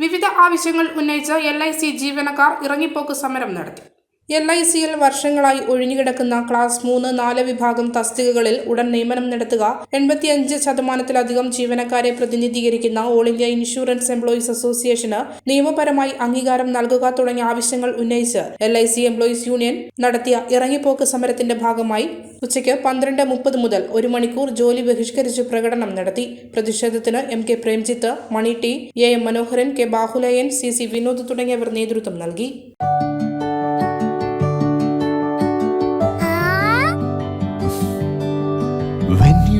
വിവിധ ആവശ്യങ്ങൾ ഉന്നയിച്ച് എൽ ഐ സി ജീവനക്കാർ ഇറങ്ങിപ്പോക്ക് സമരം നടത്തി എൽ ഐ സിയിൽ വർഷങ്ങളായി ഒഴിഞ്ഞുകിടക്കുന്ന ക്ലാസ് മൂന്ന് നാല് വിഭാഗം തസ്തികകളിൽ ഉടൻ നിയമനം നടത്തുക. എൺപത്തിയഞ്ച് ശതമാനത്തിലധികം ജീവനക്കാരെ പ്രതിനിധീകരിക്കുന്ന ഓൾ ഇന്ത്യ ഇൻഷുറൻസ് എംപ്ലോയീസ് അസോസിയേഷന് നിയമപരമായി അംഗീകാരം നൽകുക തുടങ്ങിയ ആവശ്യങ്ങൾ ഉന്നയിച്ച് L I C employees union നടത്തിയ ഇറങ്ങിപ്പോക്ക് സമരത്തിന്റെ ഭാഗമായി ഉച്ചയ്ക്ക് പന്ത്രണ്ട് മുപ്പത് മുതൽ ഒരു മണിക്കൂർ ജോലി ബഹിഷ്കരിച്ച് പ്രകടനം നടത്തി. പ്രതിഷേധത്തിന് M K Premjith Mani T A M Manoharan K Bahuleyan C C Vinod തുടങ്ങിയവർ നേതൃത്വം നൽകി.